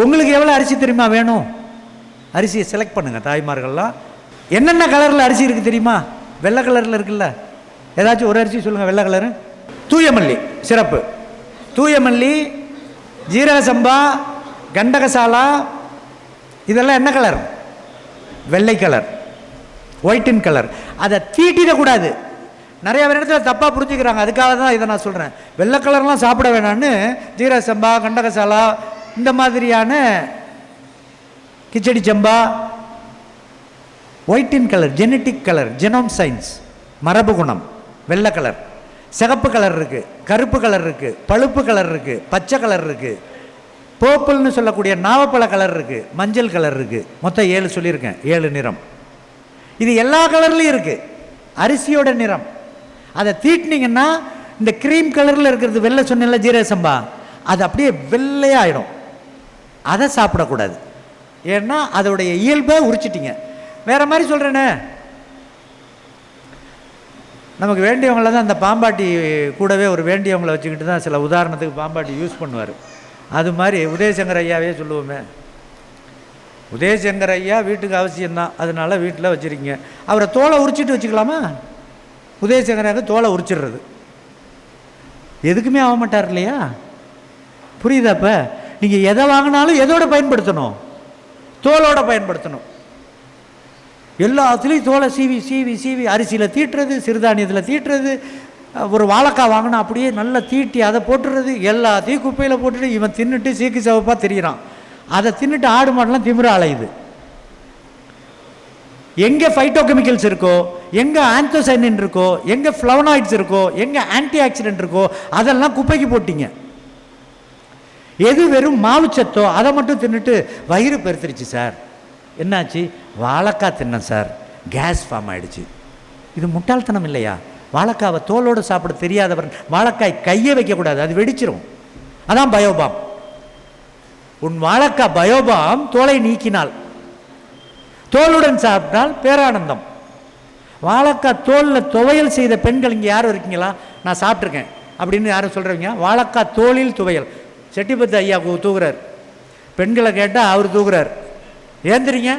உங்களுக்கு எவ்வளோ அரிசி தெரியுமா வேணும்? அரிசியை செலக்ட் பண்ணுங்கள் தாய்மார்கள்லாம். என்னென்ன கலரில் அரிசி இருக்குது தெரியுமா? வெள்ளை கலரில் இருக்குல்ல? ஏதாச்சும் ஒரு அரிசி சொல்லுங்கள் வெள்ளை கலரு தூயமல்லி சிறப்பு. தூயமல்லி ஜீரக சம்பா கண்டகசாலா இதெல்லாம் என்ன கலர் வெள்ளை கலர் ஒயிட்டின் கலர் அதை தீட்டிடக்கூடாது. நிறைய இடத்துல தப்பாக புரிஞ்சுக்கிறாங்க. அதுக்காக தான் இதை நான் சொல்கிறேன் வெள்ளை கலர்லாம் சாப்பிட வேணான்னு ஜீரக சம்பா கண்டகசாலா இந்த மாதிரியான கிச்சடி ஜம்பா ஒயிட்டின் colour genetic colour genome science மரபு குணம் வெள்ளை கலர் சிகப்பு கலர் இருக்குது கருப்பு கலர் இருக்குது பழுப்பு கலர் இருக்குது பச்சை கலர் இருக்குது போப்புல்னு சொல்லக்கூடிய நாவப்பழ கலர் இருக்குது மஞ்சள் கலர் இருக்குது மொத்தம் ஏழு சொல்லியிருக்கேன் ஏழு நிறம். இது எல்லா கலர்லேயும் இருக்குது அரிசியோட நிறம். அதை தீட்டினீங்கன்னா இந்த க்ரீம் கலரில் இருக்கிறது வெள்ளை சொன்னல ஜீரக சம்பா. அது அப்படியே வெள்ளையாயிடும். அதை சாப்பிடக்கூடாது. ஏன்னா அதோடைய இயல்பை உரிச்சிட்டிங்க. வேற மாதிரி சொல்கிறேனே நமக்கு வேண்டியவங்கள தான் அந்த பாம்பாட்டி கூடவே ஒரு வேண்டியவங்களை வச்சுக்கிட்டு தான் சில உதாரணத்துக்கு பாம்பாட்டி யூஸ் பண்ணுவார். அது மாதிரி உதயசங்கர் ஐயாவே சொல்லுவோமே. உதயசங்கர் ஐயா வீட்டுக்கு அவசியம்தான். அதனால வீட்டில் வச்சுருக்கீங்க. அவரை தோலை உரிச்சிட்டு வச்சுக்கலாமா? உதயசங்கராக தோலை உரிச்சிடுறது. எதுக்குமே ஆக மாட்டார் இல்லையா? புரியுதா இப்போ? நீங்கள் எதை வாங்கினாலும் எதோட பயன்படுத்தணும்? தோலோட பயன்படுத்தணும். எல்லாத்துலேயும் தோலை சீவி சீவி சீவி அரிசியில் தீட்டுறது சிறுதானியத்தில் தீட்டுறது ஒரு வாழைக்காய் வாங்கினா அப்படியே நல்லா தீட்டி அதை போட்டுறது எல்லாத்தையும் குப்பையில் போட்டுட்டு இவன் தின்னுட்டு சீக்கு சிவப்பாக திரியிறான். அதை தின்னுட்டு ஆடு மாடெலாம் திமிர அலையுது. எங்கே ஃபைட்டோ கெமிக்கல்ஸ் இருக்கோ எங்கே ஆந்தோசைனின் இருக்கோ எங்கே ஃப்ளவனாய்ட்ஸ் இருக்கோ எங்கே ஆன்டி ஆக்சிடென்ட் இருக்கோ அதெல்லாம் குப்பைக்கு போட்டிங்க. எது வெறும் மாவுச்சத்தோ அதை மட்டும் தின்னுட்டு வயிறு பெருத்துருச்சு சார். என்னாச்சு? வாழைக்காய் தின்னேன் சார். கேஸ் ஃபார்ம் ஆகிடுச்சு இது முட்டாள்தனம் இல்லையா? வாழைக்காவை தோலோடு சாப்பிட தெரியாதவர் வாழைக்காய் கையை வைக்கக்கூடாது அது வெடிச்சிரும். அதான் பயோபாம். உன் வாழைக்காய் பயோபாம் தோலை நீக்கினால் தோலுடன் சாப்பிட்டால் பேரானந்தம். வாழைக்காய் தோலில் துவையல் செய்த பெண்கள் இங்கே யாரும் இருக்கீங்களா? நான் சாப்பிட்ருக்கேன் அப்படின்னு யாரும் சொல்கிறவங்க வாழைக்காய் தோலில் துவையல். செட்டிபத்து ஐயா தூக்குறார். பெண்களை கேட்டால் அவர் தூக்குறார். ஏந்திரிங்க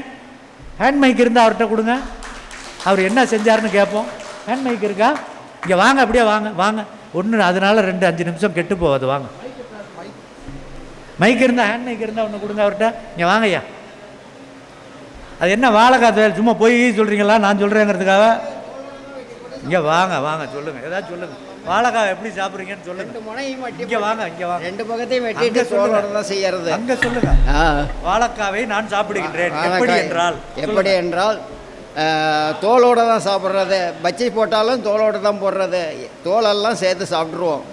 ஹேண்ட் மைக் இருந்தால் அவர்கிட்ட கொடுங்க. அவர் என்ன செஞ்சாருன்னு கேட்போம் ஹேண்ட் மைக் இருக்கா? இங்கே வாங்க அப்படியே வாங்க வாங்க. ஒன்று அதனால ரெண்டு அஞ்சு நிமிஷம் கெட்டு போகாது வாங்க. மைக் இருந்தால் ஹேண்ட் மைக் இருந்தால் ஒன்று கொடுங்க அவர்கிட்ட. இங்கே வாங்க ஐயா. அது என்ன வாழைக்காய் சும்மா போய் சொல்கிறீங்களா நான் சொல்கிறேங்கிறதுக்காக இங்கே வாங்க வாங்க சொல்லுங்கள் ஏதாச்சும் சொல்லுங்கள் வாழைக்காய் எப்படி சாப்பிட்றீங்கன்னு சொல்லுங்கள் இங்கே வாங்க இங்கே வாங்க. ரெண்டு பக்கத்தையும் வெட்டிட்டு தான் செய்யறது. அங்கே சொல்லுங்க. ஆ. வாழைக்காவை நான் சாப்பிடுகின்றேன். எப்படி. என்றால்? எப்படி என்றால் தோலோட தான் சாப்பிட்றது. பச்சை போட்டாலும் தோலோட தான் போடுறது. தோலெல்லாம் சேர்த்து சாப்பிட்ருவோம்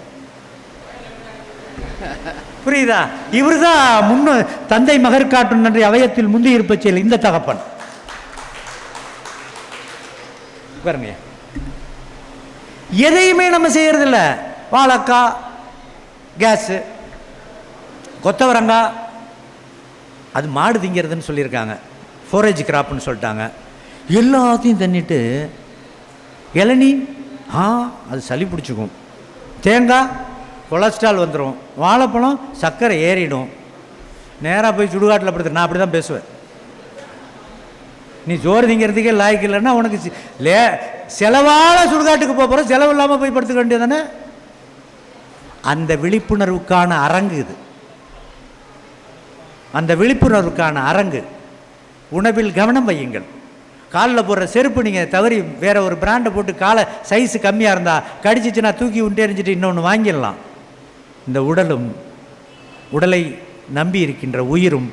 புரியுதா? இவர்தான் முன்னு தந்தை மகர் காட்டும் நன்றி அவயத்தில் முந்தி இருப்ப செயல். இந்த தகப்பன். பாருங்க எதையுமே நம்ம செய்யறதில்ல. வாழைக்காய் கேஸு கொத்தவரங்காய் அது மாடு திங்கிறதுன்னு சொல்லியிருக்காங்க. ஃபோரேஜ் கிராப்னு சொல்லிட்டாங்க. எல்லாத்தையும் தண்ணிட்டு இளநீ ஆ அது சளி பிடிச்சிக்கும். தேங்காய் கொலஸ்ட்ரால் வந்துடும் வாழைப்பழம் சர்க்கரை ஏறிடும். நேராக போய் சுடுகாட்டில் படுத்து நான் அப்படி தான் பேசுவேன். நீ சோறு திங்கிறதுக்கே லாய்க்கு இல்லைன்னா உனக்கு லே செலவான சுடுகாட்டுக்கு போக போகிற செலவு இல்லாமல் போய் படுத்துக்க வேண்டியதானே அந்த விழிப்புணர்வுக்கான அரங்கு இது. அந்த விழிப்புணர்வுக்கான அரங்கு. உணவில் கவனம் வையுங்கள். காலில் போடுற செருப்பு நீங்கள் தவறி வேறு ஒரு பிராண்டை போட்டு காலை சைஸு கம்மியாக இருந்தால் கடிச்சிச்சுன்னா தூக்கி உண்டே எறிஞ்சிட்டு இன்னொன்று வாங்கிடலாம். இந்த உடலும் உடலை நம்பி இருக்கின்ற உயிரும்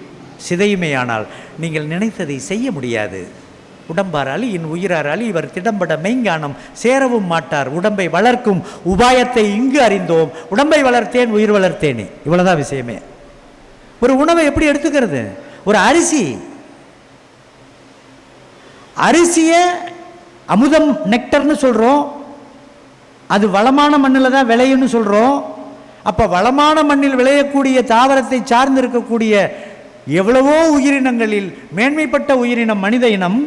சிதையுமேயானால் நீங்கள் நினைத்ததை செய்ய முடியாது. உடம்பாராலி என் உயிராராலி இவர் திடம்பட மெய்ஞானம் சேரவும் மாட்டார். உடம்பை வளர்க்கும் உபாயத்தை இங்கு அறிந்தோம். உடம்பை வளர்த்தேன் உயிர் வளர்த்தேனே. இவ்வளோதான் விஷயமே. ஒரு உணவை எப்படி எடுத்துக்கிறது? ஒரு அரிசி. அரிசியை அமுதம் நெக்டர்னு சொல்கிறோம் அது வளமான மண்ணில் தான் விளையும்னு சொல்கிறோம் அப்போ வளமான மண்ணில் விளையக்கூடிய தாவரத்தை சார்ந்து இருக்கக்கூடிய எவ்வளவோ உயிரினங்களில் மேன்மைப்பட்ட உயிரினம் மனித இனம்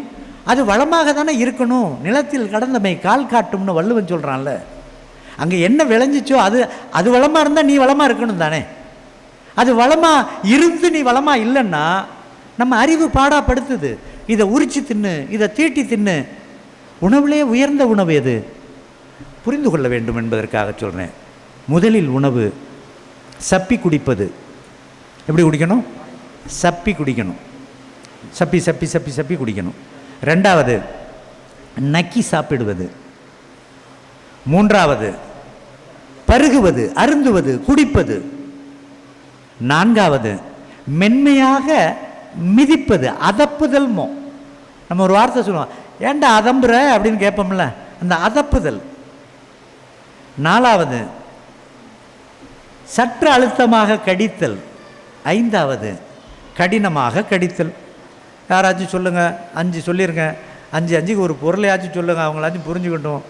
அது வளமாக தானே இருக்கணும். நிலத்தில் கடந்தமை கால் காட்டும்னு வள்ளுவன் சொல்கிறான்ல அங்கே என்ன விளைஞ்சிச்சோ அது அது வளமாக இருந்தால் நீ வளமாக இருக்கணும் தானே. அது வளமாக இருந்து நீ வளமாக இல்லைன்னா நம்ம அறிவு பாடாப்படுத்துது. இதை உரிச்சு தின்னு இதை தீட்டி தின்னு. உணவுலே உயர்ந்த உணவு எது? புரிந்து கொள்ள வேண்டும் என்பதற்காக சொல்கிறேன் முதலில் உணவு சப்பி குடிப்பது. எப்படி குடிக்கணும்? சப்பி குடிக்கணும். சப்பி சப்பி சப்பி சப்பி குடிக்கணும். ரெண்டாவது நக்கி சாப்பிடுவது. மூன்றாவது பருகுவது அருந்துவது குடிப்பது. நான்காவது மென்மையாக மிதிப்பது அதப்புதல் மோ. நம்ம ஒரு வார்த்தை சொல்லுவோம் ஏன்டா அதம்புற? அப்படின்னு கேட்போம்ல அந்த அதப்புதல். நாலாவது சற்று அழுத்தமாக கடித்தல். ஐந்தாவது கடினமாக கடித்தல். யாராச்சும் சொல்லுங்கள் அஞ்சு சொல்லிருங்க. அஞ்சு அஞ்சுக்கு ஒரு பொருளையாச்சும் சொல்லுங்கள் அவங்களாச்சும் புரிஞ்சுக்கிட்டோம்.